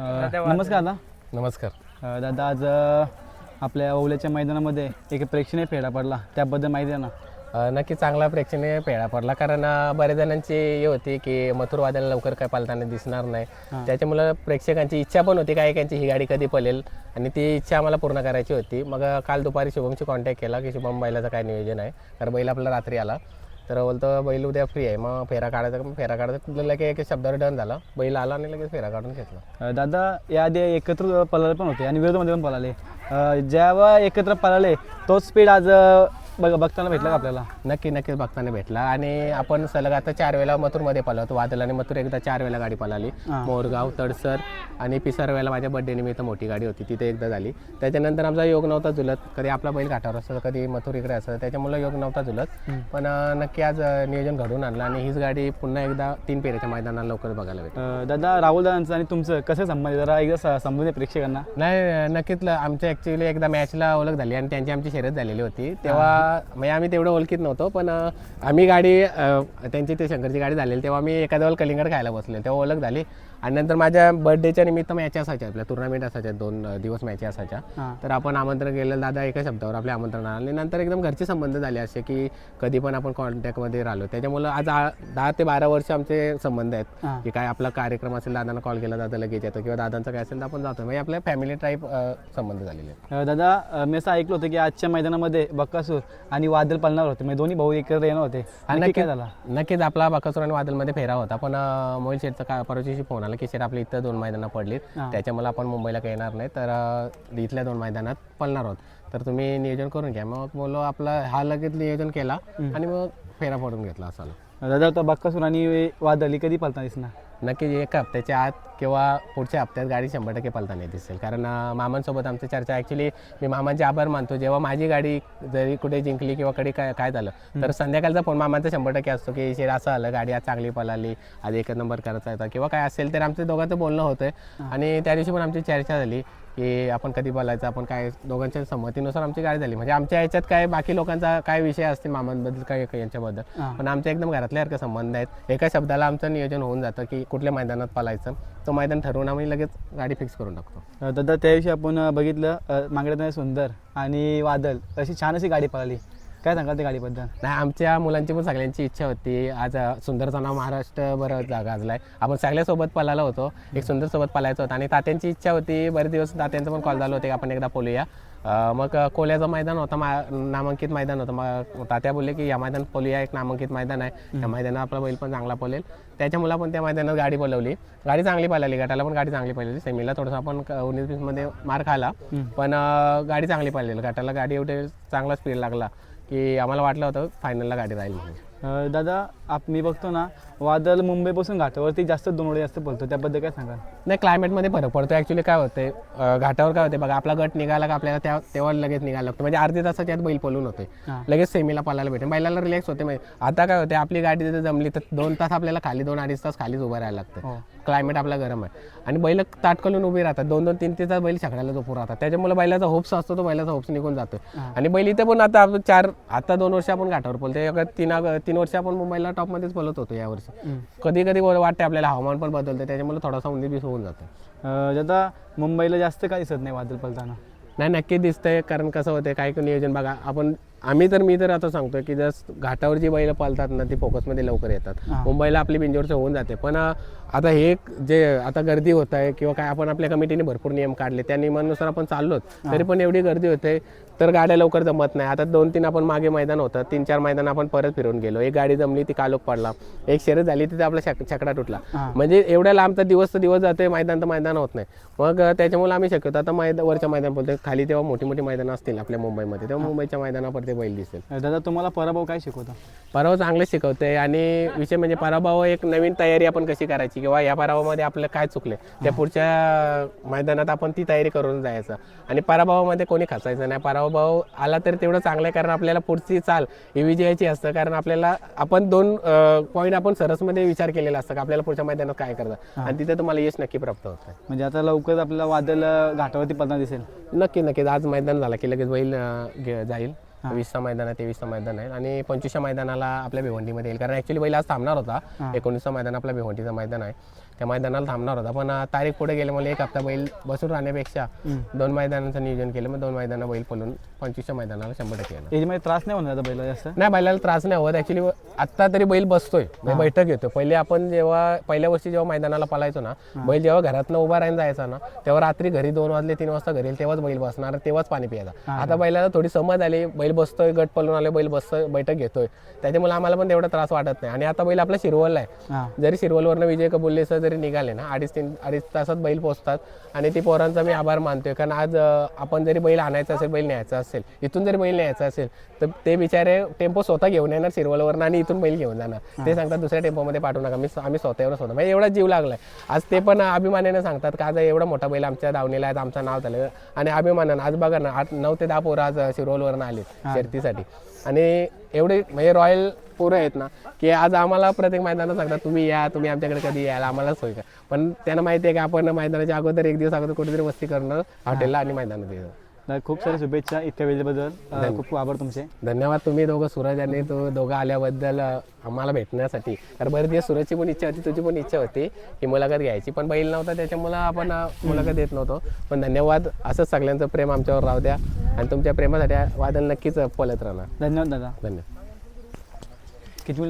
अ, नमस्कार दादा. नमस्कार. अ, दादा आज अ, आपल्या ओवल्याच्या मैदानामध्ये एक प्रेक्षणीय फेडा पडला. त्याबद्दल माहिती द्या ना. अ, नक्की चांगला प्रेक्षणीय पेळा पडला. कारण अ, बऱ्याच जणांची हे होती की मथुर वादळ लवकर काय पालताना दिसणार नाही. त्याच्यामुळं प्रेक्षकांची इच्छा पण होती काय त्यांची ही गाडी कधी पलेल आणि ती इच्छा आम्हाला पूर्ण करायची होती. मग अ, काल दुपारी शुभमशी कॉन्टॅक्ट केला की शुभम बैलाचं काय नियोजन आहे. कारण बैल आपला रात्री आला. तर बोलतो बैल उद्या फ्री आहे. मग फेरा काढायचा का? मग फेरा काढायचा. लगे लगेच एक शब्दावर डन झाला. बैल आला आणि लगेच फेरा काढून घेतला. अ, दादा याआधी एकत्र पळाले पण होते आणि विरोधामध्ये पण पळाले. अ, जेव्हा एकत्र पळाले तोच स्पीड आज बघ बघताना भेटला का आपल्याला? नक्की नक्कीच बघताना भेटला. आणि आपण सलग आता चार वेळा मथुरमध्ये पळवतो वादल आणि मथुर एकदा चार वेळा गाडी पळाली. मोरगाव तडसर आणि पिसर वेळेला माझ्या बड्डे निमित्त मोठी गाडी होती. तिथे एकदा झाली. त्याच्यानंतर आमचा योग नव्हता झुलत. कधी आपला बैल घाटावर असतं कधी मथुर इकडे असतं. त्याच्यामुळे योग नव्हता झुलत. पण नक्की आज नियोजन घडून आणलं आणि हीच गाडी पुन्हा एकदा तीन पेरेच्या मैदानाला लवकर बघायला भेटेल. अ, दादा राहुल दादांचं आणि तुमचं कसं संबंध? आहे? जरा एकदा स- समजून दे प्रेक्षकांना. नाही नक्कीच आमच्या ॲक्च्युली एकदा मॅचला ओळख झाली आणि त्यांची आमची शर्यत झालेली होती. तेव्हा म्हणजे आम्ही तेवढं ओळखीत नव्हतो पण आम्ही गाडी त्यांची ते शंकरची गाडी झालेली तेव्हा मी एखाद्या वेळेला कलिंगड खायला बसले तेव्हा ओळख झाली. आणि नंतर माझ्या बर्थडेच्या निमित्त मॅच असायच्या आपल्या टुर्नामेंट असायच्या दोन दिवस मॅची असायच्या. तर आपण आमंत्रण केलं दादा एका शब्दावर आपले आमंत्रण आलं आणि नंतर एकदम घरचे संबंध झाले असे की कधी पण आपण कॉन्टॅक्टमध्ये राहिलो. त्याच्यामुळं आज दहा ते बारा वर्ष आमचे संबंध आहेत. की काय आपला कार्यक्रम असेल दादांना कॉल केला जातं लगेच येतं. किंवा दादांचं काय असेल तर आपण जातो. म्हणजे आपल्या फॅमिली टाईप संबंध झालेले दादा मी असं ऐकलं होतं की आजच्या मैदानामध्ये बक्कासूर आणि वादल पळणार होते. म्हणजे दोन्ही भाऊ एकत्र येणार होते. आणि काय झाला? नक्कीच आपला बाकासूर आणि वादलमध्ये फेरा होता. पण मोहिल शेठचा का परवाच्या फोन आला की शेठ आपल्या इथं दोन मैदानं पडलीत. हां. त्याच्यामुळे आपण मुंबईला काही येणार नाही. तर इथल्या दोन मैदानात पळणार आहोत. तर तुम्ही नियोजन करून घ्या. मग बोलो आपला हा लगेच नियोजन केला आणि मग फेरा पडून घेतला असा दादा बक्कासूर आणि वादल ही कधी पळताना दिसणार? नक्कीच एका हप्त्याच्या आत किंवा पुढच्या हप्त्यात गाडी शंभर टक्के पळताना दिसेल. कारण मामांसोबत आमची चर्चा ॲक्च्युली मी मामांचे आभार मानतो. जेव्हा माझी गाडी जरी कुठे जिंकली किंवा कडे काय काय झालं तर संध्याकाळचा फोन मामांचा शंभर टक्के असतो की शेर असं आलं गाडी आज चांगली पळाली आज एक नंबर करायचा होता. किंवा काय असेल तर आमचं दोघांचं बोलणं होतं आणि त्या दिवशी पण आमची चर्चा झाली. की आपण कधी बोलायचं आपण काय दोघांच्या संमतीनुसार आमची गाडी झाली. म्हणजे आमच्या याच्यात काय बाकी लोकांचा काय विषय असतील मामांबद्दल काय यांच्याबद्दल. पण आमच्या एकदम घरातल्यासारखं संबंध आहेत. एका शब्दाला आमचं नियोजन होऊन जातं की कुठल्या मैदानात पळायचं. तो मैदान ठरवून आम्ही लगेच गाडी फिक्स करून टाकतो. दादा त्याविषयी आपण बघितलं मागण्यात सुंदर आणि वादल अशी छान अशी गाडी पळाली. काय सांगाल त्या गाडीबद्दल? नाही आमच्या मुलांची पण सगळ्यांची इच्छा होती. आज सुंदरचं नाव महाराष्ट्रभर गाजलाय. आपण सगळ्यासोबत पळाला होतो. एक सुंदर सोबत पळायचं होतं. आणि तात्यांची इच्छा होती. बरेच दिवस तात्यांचं पण कॉल झालं होते की आपण एकदा पोलूया मग कोल्याचं मैदान होतं. मा नामांकित मैदान होतं. मग तात्या बोलले की या मैदान पोलूया एक नामांकित मैदान आहे. त्या मैदानात आपला बैल पण चांगला पळेल. त्याच्यामुळे आपण त्या मैदानात गाडी पळवली गाडी चांगली पळाली. गटाला पण गाडी चांगली पळाली. सेमीला थोडंसं आपण उन्नीस वीसमध्ये मार खाला. पण गाडी चांगली पळलेली गटाला गाडी एवढे चांगला स्पीड लागला. की आम्हाला वाटलं होतं फायनलला गाडी राहील म्हणून. अ, दादा आप मी बघतो ना वादल मुंबईपासून घाटावरती जास्त दोन वेळे जास्त पळतो त्याबद्दल काय सांगाल? नाही क्लायमेटमध्ये फरक पडतो ॲक्च्युली काय होते घाटावर काय होते बघा आपला गट निघाला का आपल्याला त्या तेव्हा लगेच निघायला लागतो. म्हणजे अर्ध्या तासाच्या आत बैल पळून होते हां. लगेच सेमीला पळायला भेटेल. बैलाला रिलॅक्स होते म्हणजे आता काय होते आपली गाडी तिथे जमली तर दोन तास आपल्याला खाली दोन अडीच तास खालीच उभं राहायला लागतं. हो. क्लायमेट आपला गरम आहे. आणि बैल ताटकलून उभी राहतात. दोन दोन तीन तीन तास बैल छकड्याला झोपून राहतात. त्याच्यामुळे बैलाचा होप्स असतो तो बैलाचा होप्स निघून जातो. आणि बैल इथे पण आता आपण चार आता दोन वर्ष आपण घाटावर बोलतो तीन तीन वर्ष आपण मुंबईला टॉपमध्येच बोलत होतो यावर्षी. कधी कधी वाटते आपल्याला हवामान पण बदलतं त्याच्यामुळे थोडासा उंदीर बीस होऊन जातं दादा मुंबईला जास्त काय दिसत नाही वादल पळताना? नाही नक्की दिसतंय. कारण कसं होतं काय नियोजन बघा. आपण आम्ही तर मी तर आता सांगतोय की जस्ट घाटावर जी बैल पालतात ना ती फोकसमध्ये लवकर येतात. मुंबईला आपली बिंजोरचं होऊन जाते. पण आता हे जे आता गर्दी होत आहे किंवा काय आपण आपल्या कमिटीने भरपूर नियम काढले त्या नियमानुसार आपण चाललोच तरी पण एवढी गर्दी होते तर गाड्या लवकर जमत नाही. आता दोन तीन आपण मागे मैदान होतं तीन चार मैदान आपण परत फिरून गेलो. एक गाडी जमली ती कालोख पडला. एक शर्यत झाली तिथे आपला छक छकडा तुटला. म्हणजे एवढ्या लांबचा दिवस तर दिवस जाते मैदान तर मैदान होत नाही. मग त्याच्यामुळे आम्ही शक्यतो आता मैदान वरच्या मैदान बोलतो खाली तेव्हा मोठी मोठी मैदानं असतील आपल्या मुंबईमध्ये तेव्हा मुंबईच्या मैदानावर ते बैल दिसेल. दादा तुम्हाला पराभव काय शिकवतो? पराभव चांगले शिकवते आणि विषय म्हणजे पराभव एक नवीन तयारी आपण कशी करायची किंवा या पराभवामध्ये आपलं काय चुकले त्या पुढच्या मैदानात आपण ती तयारी करून जायचं. आणि पराभवामध्ये कोणी खचायचं नाही. पराभव आला तर तेवढं चांगलं आहे कारण आपल्याला पुढची चाल ही विजयाची असतं. कारण आपल्याला आपण दोन पॉईंट आपण सरसमध्ये विचार केलेला असतं की आपल्याला पुढच्या मैदानात काय करतं आणि तिथे तुम्हाला यश नक्की प्राप्त होतं म्हणजे आता लवकरच आपल्याला वादल अ, घाटावरती पळताना दिसेल. नक्की नक्कीच. आज मैदान झालं की लगेच बैल जाईल. वीसचा मैदान आहे तेवीसचा मैदान आहे. आणि पंचवीसच्या मैदानाला आपल्या भिवंडीमध्ये येईल. कारण ॲक्च्युली बैल आज थांबणार होता. एकोणीसचा मैदान आपल्या भिवंडीचं मैदान आहे. त्या मैदानाला थांबणार होता. पण तारीख पुढे गेल्यामुळे एक हप्ता बैल बसून राहण्यापेक्षा दोन मैदानाचं नियोजन केलं. मग दोन मैदानं बैल पळून पंचवीसच्या मैदानाला शंभर टक्के त्रास नाही होणार बैल जास्त? नाही बैलाला त्रास नाही होत. ऍक्च्युली आत्ता तरी बैल बसतोय. म्हणजे बैठक घेतो पहिले आपण जेव्हा पहिल्या वर्षी जेव्हा मैदानाला पळायचो ना बैल जेव्हा घरातनं उभा राहून जायचा ना तेव्हा रात्री घरी दोन वाजले तीन वाजता घरी तेव्हाच बैल बसणार तेव्हाच पाणी प्यायचा. आता बैलाला थोडी समज आली बैल बसतोय गट पळून आले बैल बसतोय बैठक घेतोय. त्याच्यामुळे आम्हाला पण तेवढा त्रास वाटत नाही. आणि आता बैल आपला शिरवलला आहे. जरी शिरवलवरनं विजय कबुल्लेसह जरी निघाले ना अडीच तीन अडीच तासात बैल पोहोचतात. आणि ती पोरांचा मी आभार मानतोय. कारण आज आपण जरी बैल आणायचा असेल बैल न्यायचा असेल इथून जरी बैल न्यायचा असेल तर ते बिचारे टेम्पो स्वतः घेऊन येणार शिरवलवरनं आणि इथून बैल घेऊन जाणार ते सांगतात दुसऱ्या टेम्पोमध्ये पाठवू नका. मी आम्ही स्वतः एवढं स्वतः म्हणजे एवढा जीव लागलाय. आज ते पण अभिमानाने सांगतात का आज एवढा मोठा बैल आमच्या दावणीला आहे आमचं नाव झालं. आणि अभिमानानं आज बघा ना आठ नऊ ते दहा पोरं आज शिरवलवरनं आलीत शर्तीसाठी. आणि एवढे म्हणजे रॉयल पोरं आहेत ना की आज आम्हाला प्रत्येक मैदानात सांगतात तुम्ही या तुम्ही आमच्याकडे कधी यायला आम्हाला सोय का पण त्यांना माहिती आहे की आपण मैदानाच्या अगोदर एक दिवस अगोदर कुठेतरी वस्ती करणार हॉटेलला आणि मैदानात येणार तर खूप साऱ्या शुभेच्छा इतक्या वेळेबद्दल. खूप खूप आभार तुमचे. धन्यवाद तुम्ही दोघं सूरज आणि तो दोघं आल्याबद्दल आम्हाला भेटण्यासाठी. कारण बरेच दिवस सूरजची पण इच्छा होती तुझी पण इच्छा होती की मुलाखत घ्यायची पण बैल नव्हता त्याच्यामुळं आपण मुलाखत देत नव्हतो. पण धन्यवाद असंच सगळ्यांचं प्रेम आमच्यावर राहू द्या आणि तुमच्या प्रेमासाठी वादन नक्कीच पलत राहणार. धन्यवाद दादा. धन्यवाद. किती